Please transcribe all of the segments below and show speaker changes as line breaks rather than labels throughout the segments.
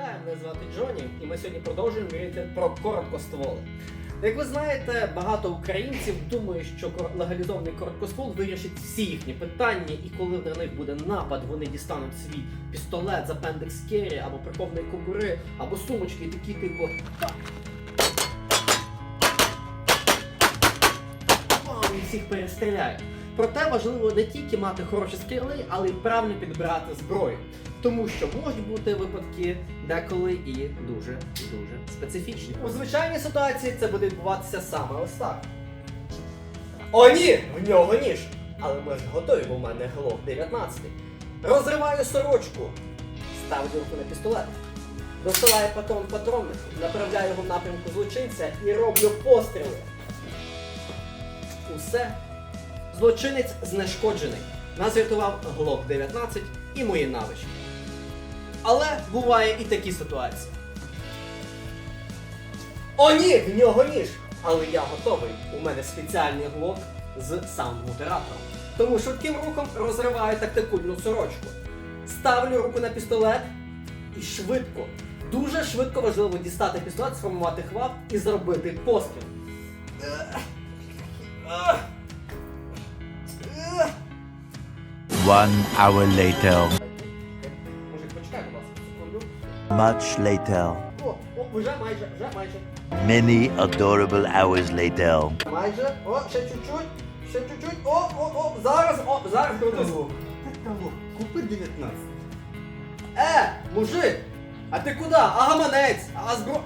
Вітаю, мене звати Джоні, і ми сьогодні продовжуємо говорити про короткостволи. Як ви знаєте, багато українців думають, що легалізований короткоствол вирішить всі їхні питання, і коли на них буде напад, вони дістануть свій пістолет з апендекс керрі або прихованої кобури, або сумочки, і такі типу. Бам, всіх перестріляють. Проте важливо не тільки мати хороші скіли, але й правильно підбирати зброю. Тому що можуть бути випадки деколи і дуже дуже специфічні. У звичайній ситуації це буде відбуватися саме ось так. О, ні! В нього ніж! Але ми ж готові, бо в мене глок 19. Розриваю сорочку, ставлю руку на пістолет. Досилаю патрон патроннику, направляю його в напрямку злочинця і роблю постріли. Усе. Злочинець знешкоджений. Нас рятував глок 19 і мої навички. Але буває і такі ситуації. О, ні, в нього ніж! Але я готовий. У мене спеціальний глок з саунд-модератором. Тому швидким рухом розриваю тактикульну сорочку. Ставлю руку на пістолет і швидко, дуже швидко важливо дістати пістолет, сформувати хват і зробити постріл.
One hour later.
Мужик, почекай, будь ласка, секунду.
Much later.
О, о, вже майже, вже майже.
Many adorable hours later.
Майже. О, ще чуть-чуть. Ще чуть-чуть. О, о, о, зараз, о, зараз круто звук.
Того, купи 19.
Е, мужик, а ти куди? А гаманець, а збро...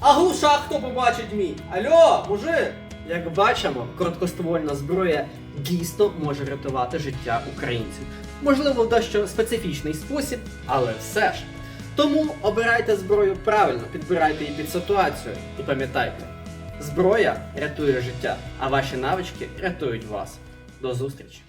А глуша хто побачить мій? Алло, мужик! Як бачимо, короткоствольна зброя дійсно може рятувати життя українців. Можливо, в дещо специфічний спосіб, але все ж. Тому обирайте зброю правильно, підбирайте її під ситуацію. І пам'ятайте, зброя рятує життя, а ваші навички рятують вас. До зустрічі!